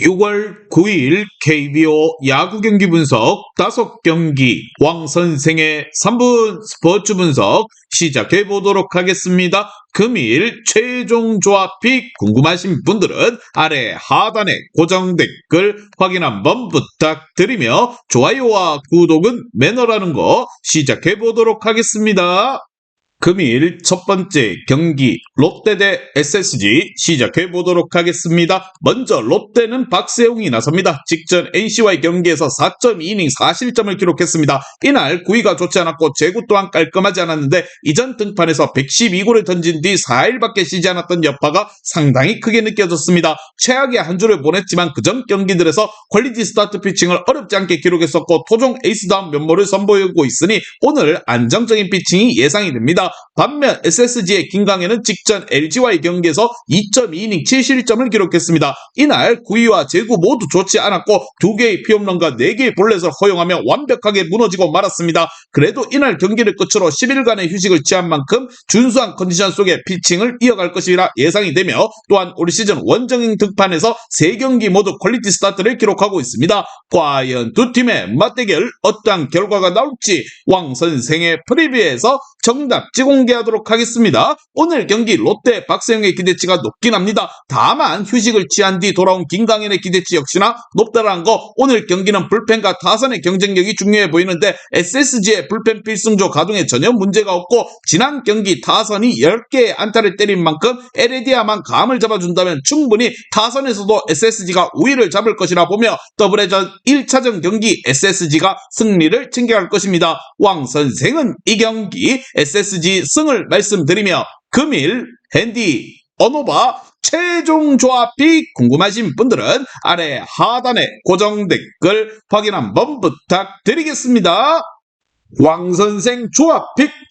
6월 9일 KBO 야구 경기 분석 5경기 왕 선생의 3분 스포츠 분석 시작해 보도록 하겠습니다. 금일 최종 조합픽 궁금하신 분들은 아래 하단에 고정 댓글 확인 한번 부탁드리며 좋아요와 구독은 매너라는 거 시작해 보도록 하겠습니다. 금일 첫 번째 경기 롯데 대 SSG 시작해 보도록 하겠습니다. 먼저 롯데는 박세웅이 나섭니다. 직전 NC와의 경기에서 4.2이닝 4실점을 기록했습니다. 이날 구위가 좋지 않았고 제구 또한 깔끔하지 않았는데 이전 등판에서 112구를 던진 뒤 4일밖에 쉬지 않았던 여파가 상당히 크게 느껴졌습니다. 최악의 한 주를 보냈지만 그전 경기들에서 퀄리티 스타트 피칭을 어렵지 않게 기록했었고 토종 에이스다운 면모를 선보이고 있으니 오늘 안정적인 피칭이 예상이 됩니다. 반면 SSG의 김강현은 직전 LG와의 경기에서 2.2이닝 7실점을 기록했습니다. 이날 9위와 제구 모두 좋지 않았고 2개의 피홈런과 4개의 볼넷을 허용하며 완벽하게 무너지고 말았습니다. 그래도 이날 경기를 끝으로 10일간의 휴식을 취한 만큼 준수한 컨디션 속에 피칭을 이어갈 것이라 예상이 되며 또한 올 시즌 원정인 등판에서 3경기 모두 퀄리티 스타트를 기록하고 있습니다. 과연 두 팀의 맞대결 어떠한 결과가 나올지 왕 선생의 프리뷰에서 정답 지 공개하도록 하겠습니다. 오늘 경기 롯데 박세영의 기대치가 높긴 합니다. 다만 휴식을 취한 뒤 돌아온 김강현의 기대치 역시나 높다라는 거 오늘 경기는 불펜과 타선의 경쟁력이 중요해 보이는데 SSG의 불펜 필승조 가동에 전혀 문제가 없고 지난 경기 타선이 10개의 안타를 때린 만큼 에레디아만 감을 잡아준다면 충분히 타선에서도 SSG가 우위를 잡을 것이라 보며 더블해전 1차전 경기 SSG가 승리를 챙겨갈 것입니다. 왕 선생은 이 경기 SSG 승을 말씀드리며 금일 핸디 언오바 최종 조합이 궁금하신 분들은 아래 하단에 고정 댓글 확인 한번 부탁드리겠습니다. 왕선생 조합픽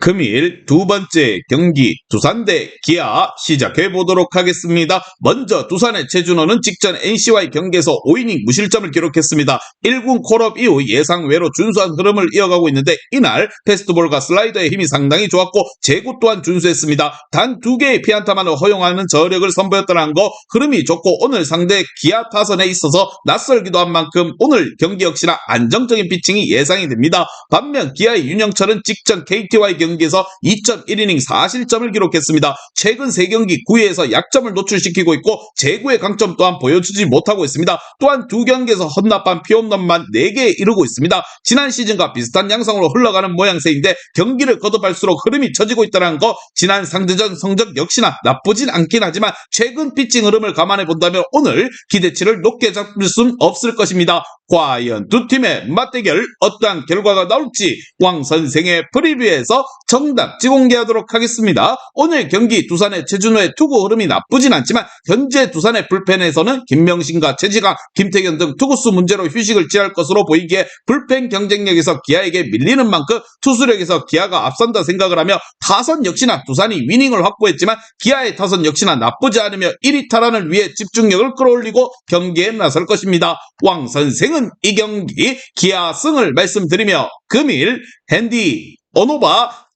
금일 두 번째 경기 두산 대 기아 시작해 보도록 하겠습니다. 먼저 두산의 최준호는 직전 NC와의 경기에서 5이닝 무실점을 기록했습니다. 1군 콜업 이후 예상 외로 준수한 흐름을 이어가고 있는데 이날 패스트볼과 슬라이더의 힘이 상당히 좋았고 제구 또한 준수했습니다. 단 두 개의 피안타만을 허용하는 저력을 선보였다는 거 흐름이 좋고 오늘 상대 기아 타선에 있어서 낯설기도 한 만큼 오늘 경기 역시나 안정적인 피칭이 예상이 됩니다. 반면 기아의 윤영철은 직전 KT와의 경기 에서 2.1이닝 4실점을 기록했습니다. 최근 3경기 9회에서 약점을 노출시키고 있고 제구의 강점 또한 보여주지 못하고 있습니다. 또한 두 경기에서 헌납한 피홈런만 4개에 이르고 있습니다. 지난 시즌과 비슷한 양상으로 흘러가는 모양새인데 경기를 거듭할수록 흐름이 처지고 있다는 거 지난 상대전 성적 역시나 나쁘진 않긴 하지만 최근 피칭 흐름을 감안해 본다면 오늘 기대치를 높게 잡을 순 없을 것입니다. 과연 두 팀의 맞대결 어떠한 결과가 나올지 왕 선생의 프리뷰에서 정답 지공개하도록 하겠습니다. 오늘 경기 두산의 최준호의 투구 흐름이 나쁘진 않지만 현재 두산의 불펜에서는 김명신과 최지강, 김태견 등 투구수 문제로 휴식을 취할 것으로 보이기에 불펜 경쟁력에서 기아에게 밀리는 만큼 투수력에서 기아가 앞선다 생각을 하며 타선 역시나 두산이 위닝을 확보했지만 기아의 타선 역시나 나쁘지 않으며 1위 탈환을 위해 집중력을 끌어올리고 경기에 나설 것입니다. 왕 선생은 이 경기 기아 승을 말씀드리며 금일 핸디 언오바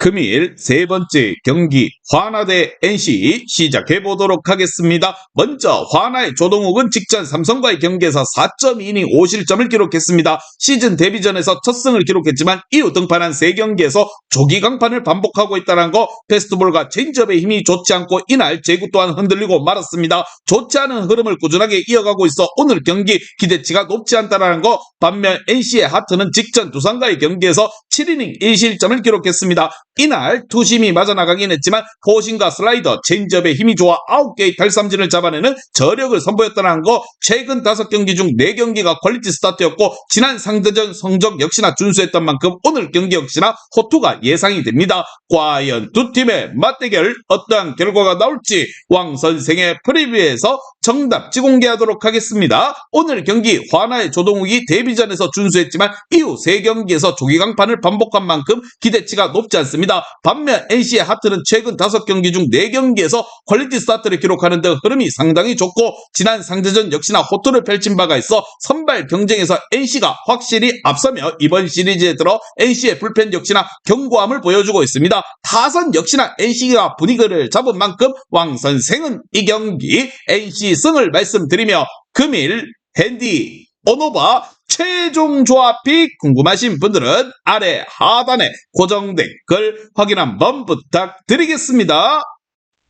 금일 세 번째 경기 화나 대 NC 시작해 보도록 하겠습니다. 먼저 화나의 조동욱은 직전 삼성과의 경기에서 4.2이닝 5실점을 기록했습니다. 시즌 데뷔전에서 첫 승을 기록했지만 이후 등판한 세 경기에서 조기 강판을 반복하고 있다는 거 페스트볼과 체인지업의 힘이 좋지 않고 이날 제구 또한 흔들리고 말았습니다. 좋지 않은 흐름을 꾸준하게 이어가고 있어 오늘 경기 기대치가 높지 않다라는 거 반면 NC의 하트는 직전 두산과의 경기에서 7이닝 1실점을 기록했습니다. 이날 투심이 맞아나가긴 했지만 포신과 슬라이더, 체인지업의 힘이 좋아 9개의 탈삼진을 잡아내는 저력을 선보였다는 거 최근 5경기 중 4경기가 퀄리티 스타트였고 지난 상대전 성적 역시나 준수했던 만큼 오늘 경기 역시나 호투가 예상이 됩니다. 과연 두 팀의 맞대결 어떠한 결과가 나올지 왕 선생의 프리뷰에서 정답지 공개하도록 하겠습니다. 오늘 경기 화나의 조동욱이 데뷔전에서 준수했지만 이후 3경기에서 조기 강판을 반복한 만큼 기대치가 높지 않습니다. 반면 NC의 하트는 최근 5경기 중 4경기에서 퀄리티 스타트를 기록하는 등 흐름이 상당히 좋고 지난 상대전 역시나 호투를 펼친 바가 있어 선발 경쟁에서 NC가 확실히 앞서며 이번 시리즈에 들어 NC의 불펜 역시나 견고함을 보여주고 있습니다. 타선 역시나 NC가 분위기를 잡은 만큼 왕 선생은 이 경기 NC 승을 말씀드리며 금일 핸디 오노바 최종 조합이 궁금하신 분들은 아래 하단에 고정 댓글 확인 한번 부탁드리겠습니다.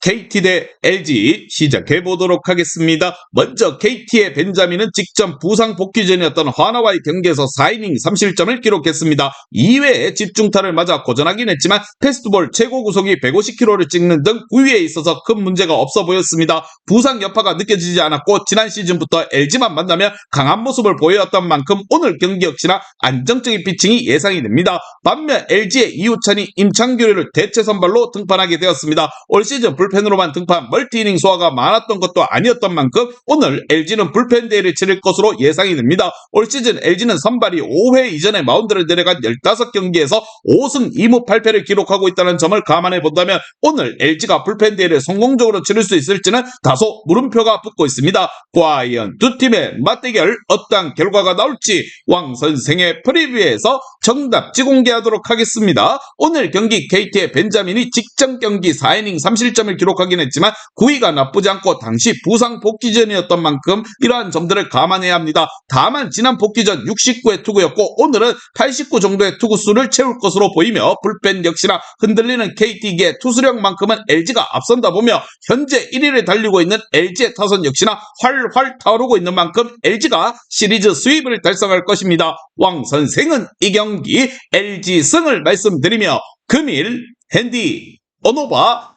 KT 대 LG 시작해 보도록 하겠습니다. 먼저 KT의 벤자민은 직전 부상 복귀 전이었던 화나와의 경기에서 4이닝 3실점을 기록했습니다. 2회에 집중타를 맞아 고전하긴 했지만 패스트볼 최고 구속이 150km를 찍는 등 9위에 있어서 큰 문제가 없어 보였습니다. 부상 여파가 느껴지지 않았고 지난 시즌부터 LG만 만나면 강한 모습을 보여왔던 만큼 오늘 경기 역시나 안정적인 피칭이 예상이 됩니다. 반면 LG의 이우찬이 임창규를 대체 선발로 등판하게 되었습니다. 올 시즌 불 펜으로만 등판 멀티이닝 소화가 많았던 것도 아니었던 만큼 오늘 LG는 불펜 대회를 치를 것으로 예상이 됩니다. 올 시즌 LG는 선발이 5회 이전에 마운드를 내려간 15경기에서 5승 2무 8패를 기록하고 있다는 점을 감안해 본다면 오늘 LG가 불펜 대회를 성공적으로 치를 수 있을지는 다소 물음표가 붙고 있습니다. 과연 두 팀의 맞대결 어떠한 결과가 나올지 왕 선생의 프리뷰에서 정답지 공개하도록 하겠습니다. 오늘 경기 KT의 벤자민이 직전 경기 4이닝 3실점을 기록하긴 했지만 9위가 나쁘지 않고 당시 부상 복귀전이었던 만큼 이러한 점들을 감안해야 합니다. 다만 지난 복귀전 69의 투구였고 오늘은 89 정도의 투구수를 채울 것으로 보이며 불펜 역시나 흔들리는 KT기의 투수력만큼은 LG가 앞선다 보며 현재 1위를 달리고 있는 LG의 타선 역시나 활활 타오르고 있는 만큼 LG가 시리즈 수입을 달성할 것입니다. 왕 선생은 이 경기 LG 승을 말씀드리며 금일 핸디 오노바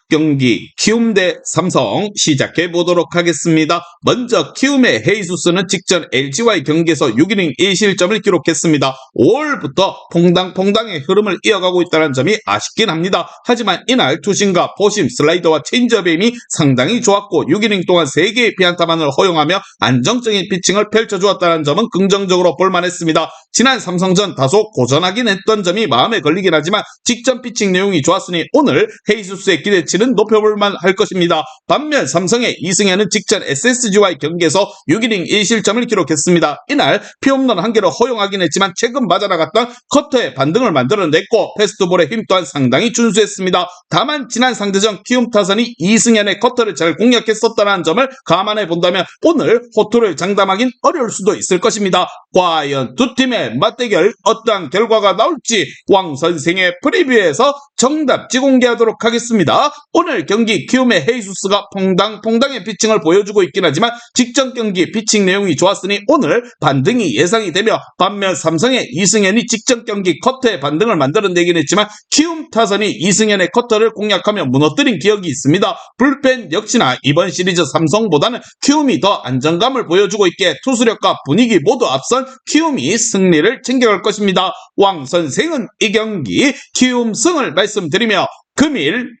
경기 키움 대 삼성 시작해 보도록 하겠습니다. 먼저 키움의 헤이수스는 직전 LG와의 경기에서 6이닝 1실점을 기록했습니다. 5월부터 퐁당퐁당의 흐름을 이어가고 있다는 점이 아쉽긴 합니다. 하지만 이날 투심과 포심, 슬라이더와 체인지업의 힘이 상당히 좋았고 6이닝 동안 3개의 피안타만을 허용하며 안정적인 피칭을 펼쳐주었다는 점은 긍정적으로 볼만했습니다. 지난 삼성전 다소 고전하긴 했던 점이 마음에 걸리긴 하지만 직전 피칭 내용이 좋았으니 오늘 헤이수스의 기대치는 높여볼만 할 것입니다. 반면 삼성의 이승현은 직전 SSG와의 경기에서 6이닝 1실점을 기록했습니다. 이날 피홈런 한 개를 허용하긴 했지만 최근 맞아나갔던 커터의 반등을 만들어냈고 패스트볼의 힘 또한 상당히 준수했습니다. 다만 지난 상대전 키움 타선이 이승현의 커터를 잘 공략했었다는 점을 감안해 본다면 오늘 호투를 장담하긴 어려울 수도 있을 것입니다. 과연 두 팀의 맞대결 어떠한 결과가 나올지 왕 선생의 프리뷰에서 정답 지 공개하도록 하겠습니다. 오늘 경기 키움의 헤이수스가 퐁당퐁당의 피칭을 보여주고 있긴 하지만 직전 경기 피칭 내용이 좋았으니 오늘 반등이 예상이 되며 반면 삼성의 이승현이 직전 경기 커터의 반등을 만들어내긴 했지만 키움 타선이 이승현의 커터를 공략하며 무너뜨린 기억이 있습니다. 불펜 역시나 이번 시리즈 삼성보다는 키움이 더 안정감을 보여주고 있기에 투수력과 분위기 모두 앞선 키움이 승리를 챙겨갈 것입니다. 왕 선생은 이 경기 키움 승을 말씀드리며 금일